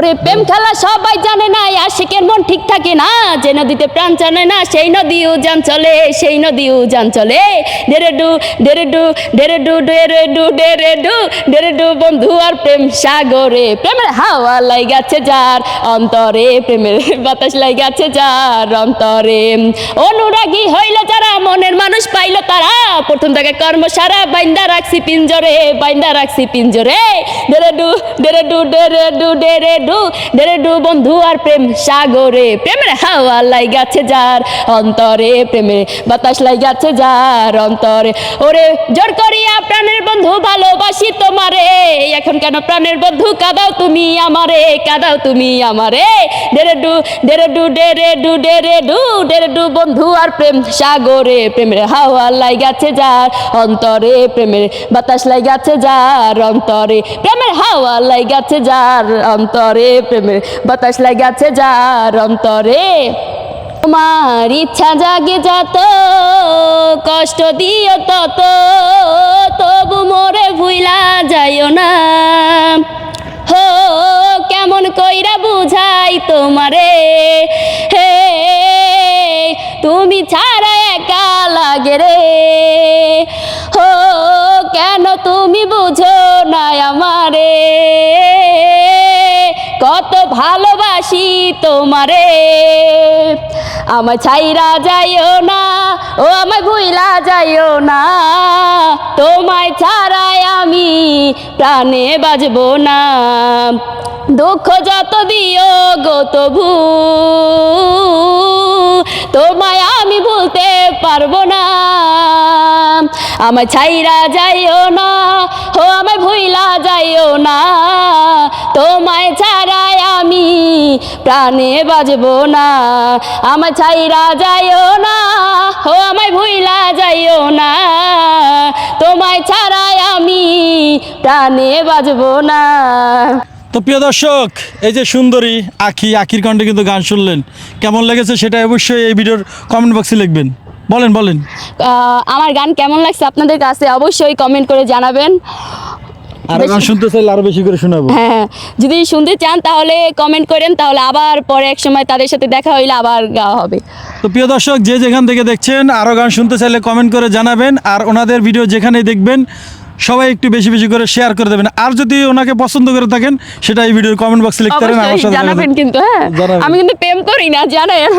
ওরে প্রেম খেলা সবাই জানে না আশিকের মন ঠিক থাকে না। যে নদীতে প্রাণ জানে না, সেই নদী উজান চলে, সেই নদী উজান চলে। ডেরে ডু ডেরে ডু ডেরে ডু ডেরে ডু ডেরে ডু ডেরে ডু বন্ধু আর প্রেম সাগরে। প্রেমের হাওয়া লাগাচ্ছে যার, অন্তরে প্রেমের বাতাস লাগাচ্ছে যার, অন্তরে। অনুরাগী হইল প্রথম থেকে কর্ম সারা বাইন্দা রাখছি পিঞ্জরে, বাইন্দা রাখছি পিঞ্জরে। ডেরে ডু ডেরে ডু ডেরে ডু ডেরে ডু ডেরে ডু বন্ধু আর প্রেম সাগরে। প্রেমের হাওয়া লাগাচ্ছে যার অন্তরে, প্রেমের বাতাস লাগাচ্ছে যার অন্তরে। ওরে, জোর করিয়া প্রাণের বন্ধু ভালোবাসি তোমারে। এখন কেন প্রাণের বন্ধু কাদাও তুমি আমারে, কাদাও তুমি আমারে। ডেরে ডু ডেরে ডু ডেরে ডু ডেরে ডু ডেরে ডু বন্ধু আর প্রেম সাগরে। প্রেমের হাওয়া লাগাচ্ছে যার অন্তরে প্রেমের বাতাস লাগাচ্ছে যার অন্তরে প্রেমের হাওয়া লাগাচ্ছে যার অন্তরে প্রেমের বাতাস লাগাচ্ছে যার অন্তরে তোমার ইচ্ছা জাগে যত, কষ্ট দিও তত, তবু মোরে ভুইলা যাইও না। হো, কেমন কইরা বুঝাই তোমারে, হে কেন তুমি বুঝো না আমারে। কত ভালোবাসি তোমারে। আমার ছাইরা যাইও না, ও আমায় ভুইলা যাইও না। তোমায় ছাড়াই আমি প্রাণে বাজবো না। দুঃখ যত দিও গো তবু, তোমায় আমি ভুলতে পারব না। আমার ছাইরা যাইও না ও আমায় ভুইলা যাইও না। তোমায় ছাড়াই আমি প্রাণে বাজবো না। আমার ছাইরা যাইও না ও আমায় ভুইলা যাইও না। তোমায় ছাড়াই আমি প্রাণে বাজবো না। তো প্রিয় দর্শক, এই যে সুন্দরী আখি, আখির কণ্ঠে কিন্তু গান শুনলেন। কেমন লেগেছে সেটা অবশ্যই এই ভিডিওর কমেন্ট বক্সে লিখবেন। বলেন বলেন। আমার গান কেমন লাগছে আপনাদের কাছে অবশ্যই কমেন্ট করে জানাবেন। আর গান শুনতে চাইলে আরও বেশি করে শোনাবো। হ্যাঁ যদি শুনতে চান তাহলে কমেন্ট করেন তাহলে আবার পরে এক সময় তাদের সাথে দেখা হইলে আবার গাওয়া হবে। তো প্রিয় দর্শক যে যেখান থেকে দেখছেন আরও গান শুনতে চাইলে কমেন্ট করে জানাবেন আর ওনাদের ভিডিও যেখানেই দেখবেন সবাই একটু বেশি বেশি করে শেয়ার করে দেবেন। আর যদি ওনাকে পছন্দ করে থাকেন সেটা এই ভিডিওর কমেন্ট বক্সে লিখতে পারেন আমার সাথে জানাবেন কিন্তু হ্যাঁ। আমি কিন্তু প্রেম করি না জানেন।